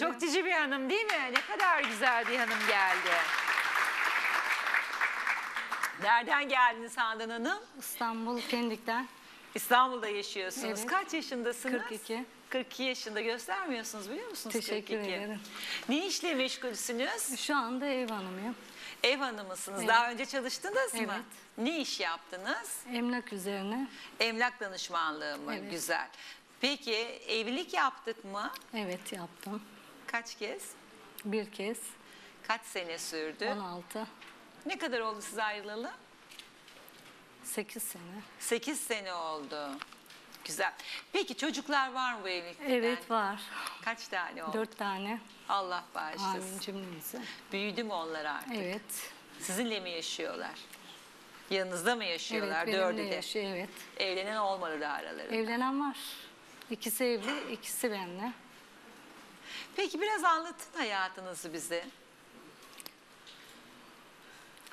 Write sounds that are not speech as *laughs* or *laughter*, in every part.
Çok cici bir hanım değil mi? Ne kadar güzel bir hanım geldi. Nereden geldiniz Handan Hanım? İstanbul Pendik'ten İstanbul'da yaşıyorsunuz. Evet. Kaç yaşındasınız? 42. 42 yaşında göstermiyorsunuz biliyor musunuz? Teşekkür 42. ederim. Ne işle meşgulsünüz? Şu anda ev hanımıyım. Ev hanımısınız. Evet. Daha önce çalıştınız mı? Evet. Ne iş yaptınız? Emlak üzerine. Emlak danışmanlığı mı? Evet. Güzel. Peki evlilik yaptık mı? Evet yaptım. Kaç kez? Bir kez. Kaç sene sürdü? 16. Ne kadar oldu siz ayrılalı? 8 sene. 8 sene oldu. Güzel. Peki çocuklar var mı bu evlilikten? Evet var. Kaç tane oldu? 4 tane. Allah bağışlasın. Amin cümlemize. Büyüdü mü onlar artık? Evet. Sizinle mi yaşıyorlar? Yanınızda mı yaşıyorlar? Evet Dördü benimle de. yaşıyor evet. Evlenen olmadı da aralarında. Evlenen var. İkisi evli, ikisi benimle. Peki biraz anlatın hayatınızı bize.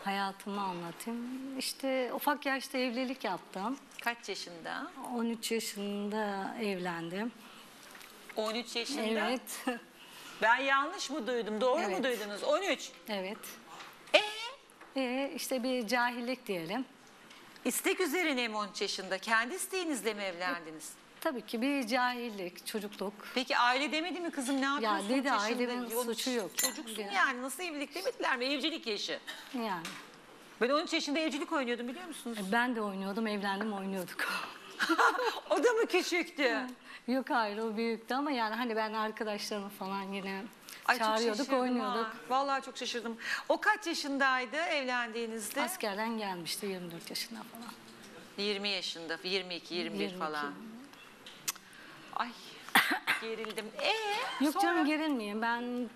Hayatımı anlatayım. İşte ufak yaşta evlilik yaptım. Kaç yaşında? 13 yaşında evlendim. 13 yaşında. Evet. *laughs* Ben yanlış mı duydum? Doğru mu Evet. duydunuz? 13. evet. Ee, Ee, işte bir cahillik diyelim. istek üzerine mi 13 yaşında? Kendi isteğinizle mi evlendiniz? Tabii ki bir cahillik, çocukluk. Peki aile demedi mi kızım ne yapıyorsun? dedi, 13 yaşında? ailemin suçu yok. Çocuksun Yani. yani nasıl evlilik demediler mi? Evcilik yaşı. Yani Ben 13 yaşında evcilik oynuyordum biliyor musunuz? ben de oynuyordum, evlendim oynuyorduk. *laughs* o da mı küçüktü? *laughs* Yok hayır o büyüktü ama yani hani ben arkadaşlarımı falan yine Ay çok çağırıyorduk, şaşırdım oynuyorduk. ha. Vallahi çok şaşırdım. O kaç yaşındaydı evlendiğinizde? Askerden gelmişti 24 yaşında falan. 20 yaşında, 22, 21 22. falan. Ay gerildim. Ee, Yok sonra? canım gerilmeyin ben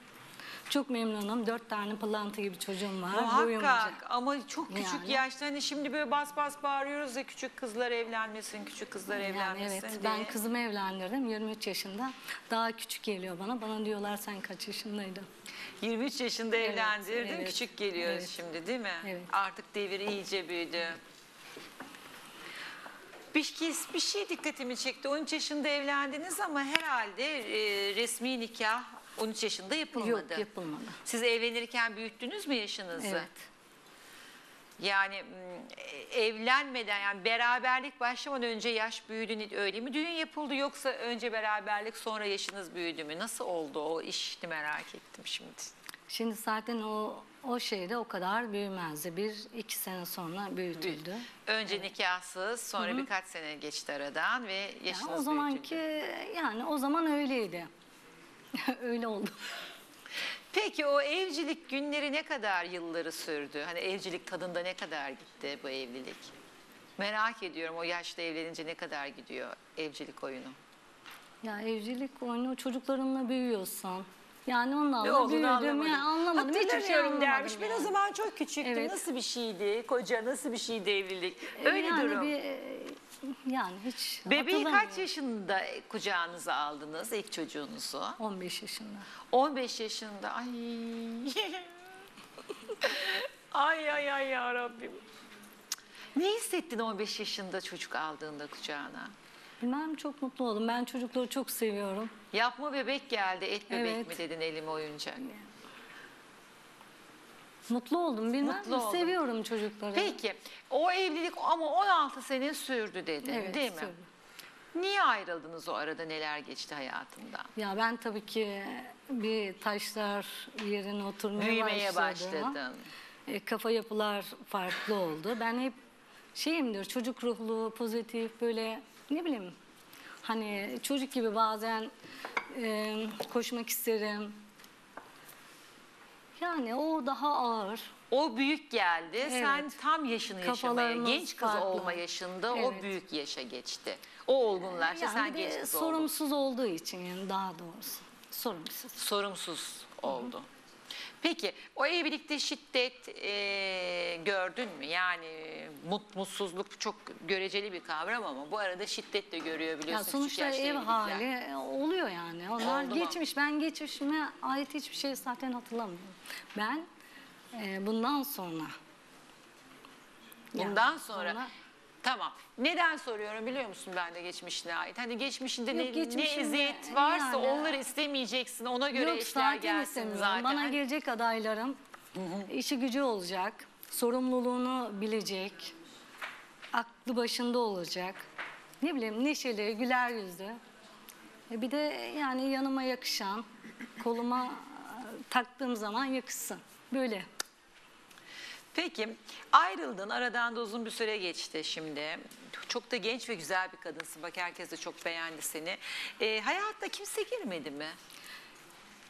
çok memnunum. Dört tane pılantı gibi çocuğum var. Muhakkak ama çok küçük Yani. yaşta hani şimdi böyle bas bas bağırıyoruz ya küçük kızlar evlenmesin, küçük kızlar Yani evlenmesin evet diye. ben kızımı evlendirdim 23 yaşında. Daha küçük geliyor bana. Bana diyorlar sen kaç yaşındaydın? 23 yaşında Evet, evlendirdin evet, küçük geliyor evet. şimdi değil mi? Evet. Artık devir iyice büyüdü. Bir, şey- bir şey dikkatimi çekti. 13 yaşında evlendiniz ama herhalde e, resmi nikah 13 yaşında yapılmadı. Yok yapılmadı. Siz evlenirken büyüttünüz mü yaşınızı? Evet. Yani m, evlenmeden yani beraberlik başlamadan önce yaş büyüdü öyle mi düğün yapıldı yoksa önce beraberlik sonra yaşınız büyüdü mü? Nasıl oldu o işini merak ettim şimdi. Şimdi zaten o o şeyde o kadar büyümezdi. Bir iki sene sonra büyütüldü. Önce nikahsız sonra birkaç sene geçti aradan ve yaşınız Yani o zamanki büyütüldü. yani o zaman öyleydi. *laughs* Öyle oldu. Peki o evcilik günleri ne kadar yılları sürdü? Hani evcilik tadında ne kadar gitti bu evlilik? Merak ediyorum o yaşta evlenince ne kadar gidiyor evcilik oyunu? Ya evcilik oyunu çocuklarınla büyüyorsan. Yani Ne onlarla olduğunu büyüdüm. anlamadım. Yani anlamadım. Hiçbir şey Hatırlamıyorum anlamadım. dermiş. Ben o yani. zaman çok küçüktüm. Evet. Nasıl bir şeydi koca, nasıl bir şeydi evlilik? Öyle yani durum. Bir, e, yani hiç Bebeği kaç yaşında kucağınıza aldınız ilk çocuğunuzu? 15 yaşında. 15 yaşında. Ay. *laughs* ay ay ay ya Rabbim. Ne hissettin 15 yaşında çocuk aldığında kucağına? Bilmem çok mutlu oldum. Ben çocukları çok seviyorum. Yapma bebek geldi, et bebek Evet. mi dedin elim oyunca. Mutlu oldum bilmem. Mutlu oldum. Seviyorum çocukları. Peki o evlilik ama 16 sene sürdü dedin Evet, değil mi? sürdü. Niye ayrıldınız o arada neler geçti hayatından? Ya ben tabii ki bir taşlar yerine oturmaya Büyümeye başladı. başladın. E, kafa yapılar farklı oldu. Ben hep şeyimdir çocuk ruhlu, pozitif böyle ne bileyim hani çocuk gibi bazen e, koşmak isterim. Yani o daha ağır. O büyük geldi. Sen Evet. tam yaşını yaşamaya, Kafalarımız genç kız farklı. olma yaşında o Evet. büyük yaşa geçti. O olgunlaştı, Yani sen bir genç de kız oldun. sorumsuz olduğu için yani daha doğrusu. Sorumsuz. Sorumsuz oldu. Peki o evlilikte şiddet e, gördün mü? Yani mut, mutsuzluk çok göreceli bir kavram ama bu arada şiddet de görüyor Ya biliyorsun. küçük sonuçta ev hali oluyor yani. Onlar Oldu mu? geçmiş. Ben geçmişime ait hiçbir şey zaten hatırlamıyorum. Ben e, bundan sonra Bundan yani sonra, Tamam. Neden soruyorum biliyor musun ben de geçmişine ait? Hani geçmişinde Yok, ne, ne eziyet varsa yani- onları istemeyeceksin. Ona göre Yok işler zaten gelsin zaten. Bana gelecek adaylarım işi gücü olacak, sorumluluğunu bilecek, aklı başında olacak. Ne bileyim neşeli, güler yüzlü. E Bir de yani yanıma yakışan, koluma e, taktığım zaman yakışsın. Böyle. Peki ayrıldın aradan da uzun bir süre geçti şimdi. Çok da genç ve güzel bir kadınsın. Bak herkes de çok beğendi seni. Ee, hayatta kimse girmedi mi?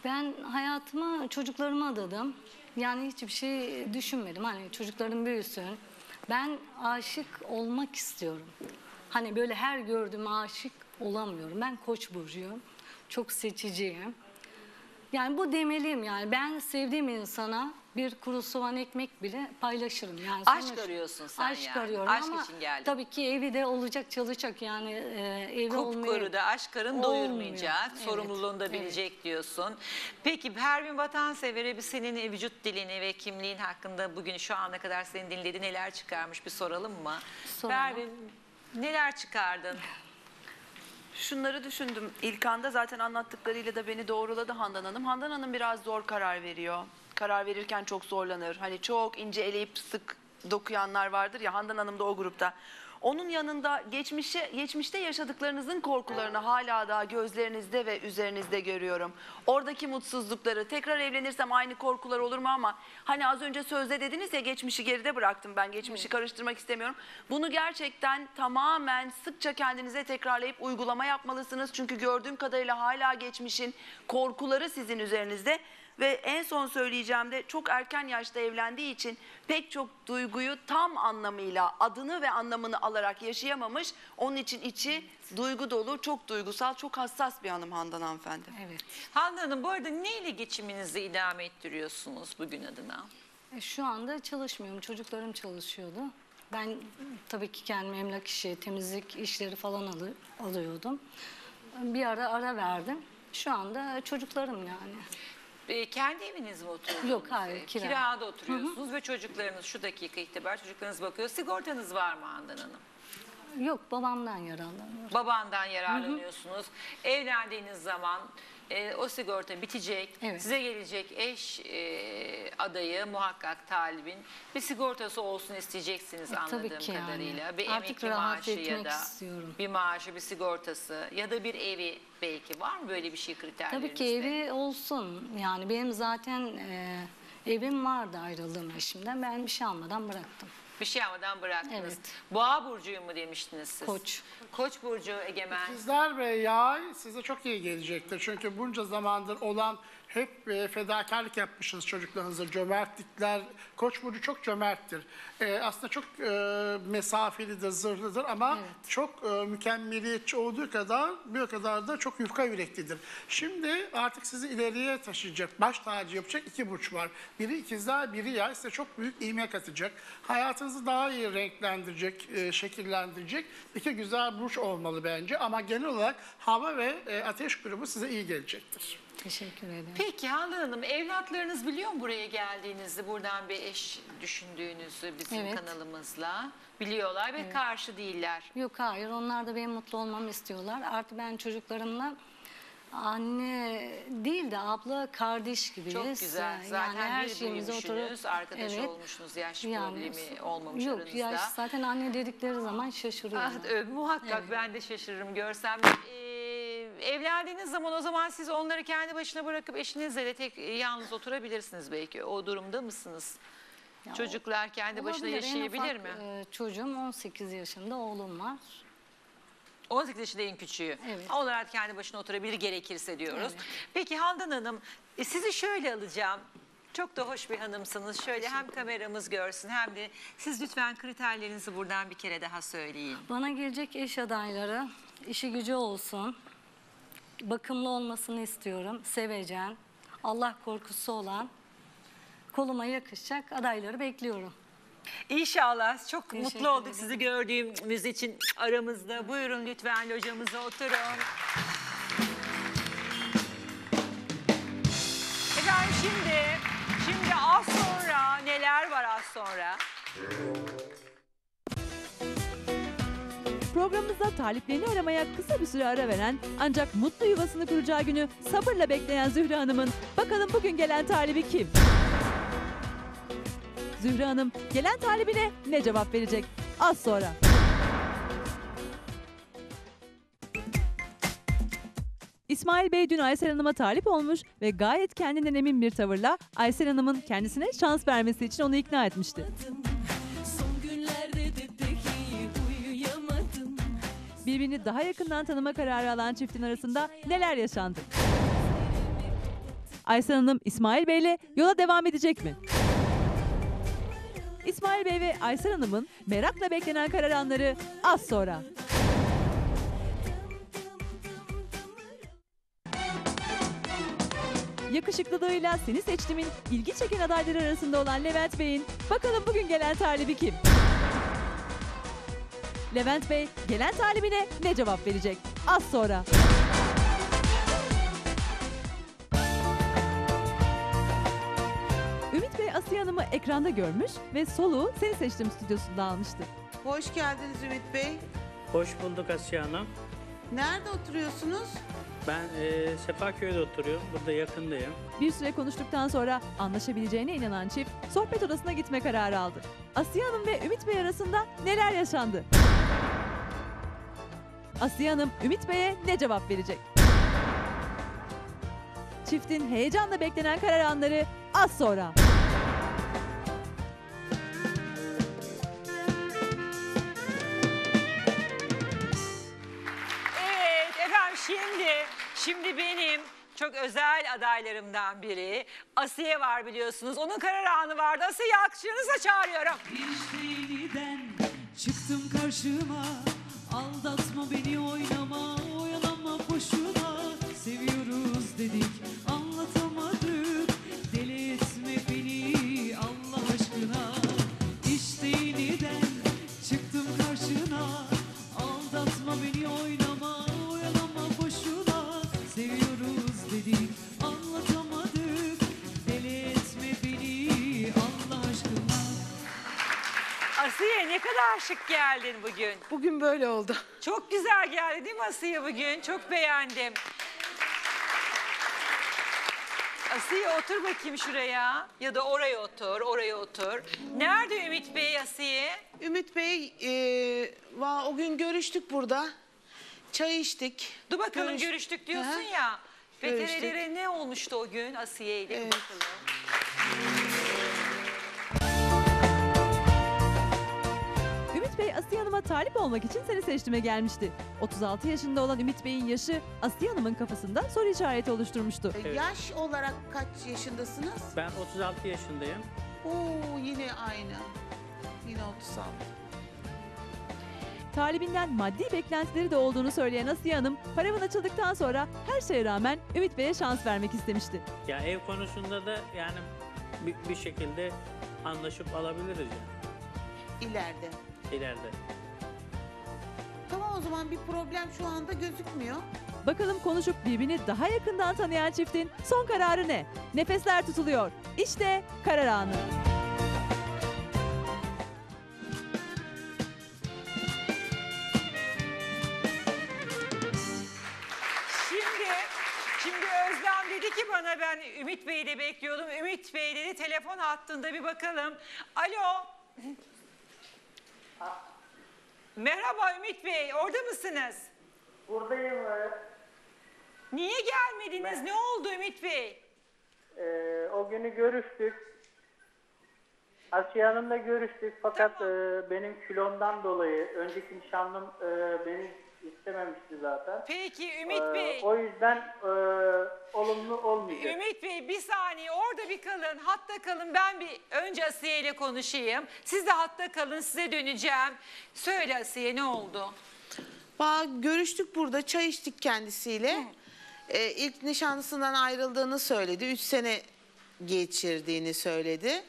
Ben hayatımı çocuklarıma adadım. Yani hiçbir şey düşünmedim. Hani çocuklarım büyüsün. Ben aşık olmak istiyorum. Hani böyle her gördüğüme aşık olamıyorum. Ben koç burcuyum. Çok seçiciyim. Yani bu demeliyim yani. Ben sevdiğim insana bir kuru soğan ekmek bile paylaşırım. Yani Aşk sonuç- arıyorsun sen Aşk yani. arıyorum Aşk ama için geldin. tabii ki evi de olacak çalışacak yani e, evi Kupkuru olmayı. da aşk karın doyurmayacak, Evet, sorumluluğunu da bilecek diyorsun. Peki Pervin Vatansever'e bir senin vücut dilini ve kimliğin hakkında bugün şu ana kadar senin dinlediği neler çıkarmış bir soralım mı? Soralım. Pervin neler çıkardın? Şunları düşündüm. İlk anda zaten anlattıklarıyla da beni doğruladı Handan Hanım. Handan Hanım biraz zor karar veriyor. Karar verirken çok zorlanır. Hani çok ince eleyip sık dokuyanlar vardır ya Handan Hanım da o grupta. Onun yanında geçmişe, geçmişte yaşadıklarınızın korkularını hala daha gözlerinizde ve üzerinizde görüyorum. Oradaki mutsuzlukları, tekrar evlenirsem aynı korkular olur mu ama hani az önce sözde dediniz ya geçmişi geride bıraktım ben, geçmişi karıştırmak istemiyorum. Bunu gerçekten tamamen sıkça kendinize tekrarlayıp uygulama yapmalısınız. Çünkü gördüğüm kadarıyla hala geçmişin korkuları sizin üzerinizde. Ve en son söyleyeceğim de çok erken yaşta evlendiği için pek çok duyguyu tam anlamıyla adını ve anlamını alarak yaşayamamış. Onun için içi duygu dolu, çok duygusal, çok hassas bir hanım Handan hanımefendi. Evet. Handan Hanım bu arada neyle geçiminizi idame ettiriyorsunuz bugün adına? E, Şu anda çalışmıyorum. Çocuklarım çalışıyordu. Ben tabii ki kendime emlak işi, temizlik işleri falan alı- alıyordum. Bir ara ara verdim. Şu anda çocuklarım yani. Ee, kendi eviniz mi oturuyorsunuz? Yok, hayır, kira. Kirada oturuyorsunuz ve çocuklarınız şu dakika itibariyle çocuklarınız bakıyor. Sigortanız var mı Handan Hanım? Yok babamdan yararlanıyorum. Babandan yararlanıyorsunuz. Evlendiğiniz zaman e, o sigorta bitecek. Evet. Size gelecek eş e, adayı muhakkak talibin bir sigortası olsun isteyeceksiniz E, tabii anladığım ki yani. kadarıyla. Bir Artık emekli maaşı ya da istiyorum. bir maaşı bir sigortası ya da bir evi belki var mı böyle bir şey kriterlerinizde? Tabii ki evi olsun. Yani benim zaten e, evim vardı ayrıldığım eşimden. Ben bir şey almadan bıraktım. Bir şey almadan bıraktınız. Evet. Boğa burcuyu mu demiştiniz siz? Koç. Koç burcu egemen. Sizler ve yay size çok iyi gelecektir. Çünkü bunca zamandır olan hep e, fedakarlık yapmışsınız çocuklarınıza. Cömertlikler, Koç burcu çok cömerttir. E, aslında çok e, mesafelidir, zırhlıdır ama çok e, mükemmeliyetçi olduğu kadar bir o kadar da çok yufka yüreklidir. Şimdi artık sizi ileriye taşıyacak, baş tacı yapacak iki burç var. Biri ikizler, biri yay size çok büyük ivme katacak. Hayatınızı daha iyi renklendirecek, e, şekillendirecek iki güzel burç olmalı bence. Ama genel olarak hava ve e, ateş grubu size iyi gelecektir. Teşekkür ederim. Peki Handan Hanım evlatlarınız biliyor mu buraya geldiğinizi buradan bir eş düşündüğünüzü bizim Evet. kanalımızla biliyorlar ve karşı değiller. Yok hayır onlar da benim mutlu olmamı istiyorlar. Artı ben çocuklarımla anne değil de abla kardeş gibiyiz. Çok güzel. Zaten yani her bir şeyimize oturup arkadaş Evet. olmuşsunuz, yaş Yani, problemi olmamış Yok aranızda. yaş zaten anne dedikleri zaman şaşırıyorum. Ah, ö- muhakkak ben de şaşırırım görsem. Ee, evlendiğiniz zaman o zaman siz onları kendi başına bırakıp eşinizle de tek yalnız oturabilirsiniz belki. O durumda mısınız? Ya, Çocuklar kendi başına Olabilir, en yaşayabilir mi? e, çocuğum 18 yaşında oğlum var. 18 yaşında en küçüğü. Evet. Onlar kendi başına oturabilir gerekirse diyoruz. Evet. Peki Handan Hanım e, sizi şöyle alacağım. Çok da hoş bir hanımsınız. Şöyle hem kameramız görsün hem de siz lütfen kriterlerinizi buradan bir kere daha söyleyin. Bana gelecek eş adayları işi gücü olsun. Bakımlı olmasını istiyorum. Sevecen, Allah korkusu olan, koluma yakışacak adayları bekliyorum. İnşallah çok Teşekkür mutlu olduk ederim. sizi gördüğümüz için aramızda. Buyurun lütfen locamıza oturun. Efendim şimdi, şimdi az sonra neler var az sonra? Programımızda taliplerini aramaya kısa bir süre ara veren ancak mutlu yuvasını kuracağı günü sabırla bekleyen Zühre Hanım'ın bakalım bugün gelen talibi kim? Zühre Hanım gelen talibine ne cevap verecek? Az sonra. İsmail Bey dün Aysel Hanım'a talip olmuş ve gayet kendinden emin bir tavırla Aysel Hanım'ın kendisine şans vermesi için onu ikna etmişti. Birbirini daha yakından tanıma kararı alan çiftin arasında neler yaşandı? Aysel Hanım İsmail Bey'le yola devam edecek mi? İsmail Bey ve Aysel Hanım'ın merakla beklenen karar anları az sonra. Yakışıklılığıyla seni seçtimin ilgi çeken adayları arasında olan Levent Bey'in bakalım bugün gelen talibi kim? Levent Bey gelen talibine ne cevap verecek? Az sonra. Ümit Bey Asiye Hanım'ı ekranda görmüş ve soluğu Seni Seçtim stüdyosunda almıştı. Hoş geldiniz Ümit Bey. Hoş bulduk Asiye Hanım. Nerede oturuyorsunuz? Ben e, Sefaköy'de oturuyorum. Burada yakındayım. Bir süre konuştuktan sonra anlaşabileceğine inanan çift sohbet odasına gitme kararı aldı. Asiye Hanım ve Ümit Bey arasında neler yaşandı? Asiye Hanım Ümit Bey'e ne cevap verecek? Çiftin heyecanla beklenen karar anları az sonra. Şimdi benim çok özel adaylarımdan biri Asiye var biliyorsunuz. Onun karar anı vardı. Asiye alkışlarınızla çağırıyorum. Yeniden çıktım karşıma. Kadar şık geldin bugün. Bugün böyle oldu. Çok güzel geldi değil mi Asiye bugün? Çok beğendim. Asiye otur bakayım şuraya ya da oraya otur, oraya otur. Nerede Ümit Bey Asiye? Ümit Bey, e, va- o gün görüştük burada. Çay içtik. Dur bakalım Görüş- görüştük diyorsun Aha. ya. Görüştük. Veterelere ne olmuştu o gün Asiye ile? Evet. bakalım. Asiye Hanım'a talip olmak için seni seçtime gelmişti. 36 yaşında olan Ümit Bey'in yaşı Asiye Hanım'ın kafasında soru işareti oluşturmuştu. E, Yaş olarak kaç yaşındasınız? Ben 36 yaşındayım. Oo yine aynı. Yine 36. Talibinden maddi beklentileri de olduğunu söyleyen Asiye Hanım paravan açıldıktan sonra her şeye rağmen Ümit Bey'e şans vermek istemişti. Ya ev konusunda da yani bir, bir şekilde anlaşıp alabiliriz yani ileride. İleride. Tamam o zaman bir problem şu anda gözükmüyor. Bakalım konuşup birbirini daha yakından tanıyan çiftin son kararı ne? Nefesler tutuluyor. İşte karar anı. Şimdi şimdi Özlem dedi ki bana ben Ümit Bey'i de bekliyordum. Ümit Bey dedi telefon hattında bir bakalım. Alo. Merhaba Ümit Bey orada mısınız? Buradayım. Niye gelmediniz? Ne oldu Ümit Bey? Ee, o günü görüştük. Asiye Hanım'la görüştük fakat e, benim kilomdan dolayı önceki nişanlım e, beni istememişti zaten. Peki Ümit Ee, Bey. o yüzden e, olumlu olmayacak. Ümit Bey bir orada bir kalın hatta kalın ben bir önce Asiye ile konuşayım. Siz de hatta kalın size döneceğim. Söyle Asiye ne oldu? Va- görüştük burada çay içtik kendisiyle. Ee, ilk nişanlısından ayrıldığını söyledi. Üç sene geçirdiğini söyledi.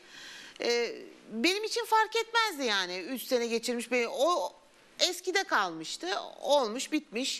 Ee, benim için fark etmezdi yani. Üç sene geçirmiş. Beni, o eskide kalmıştı. Olmuş bitmiş.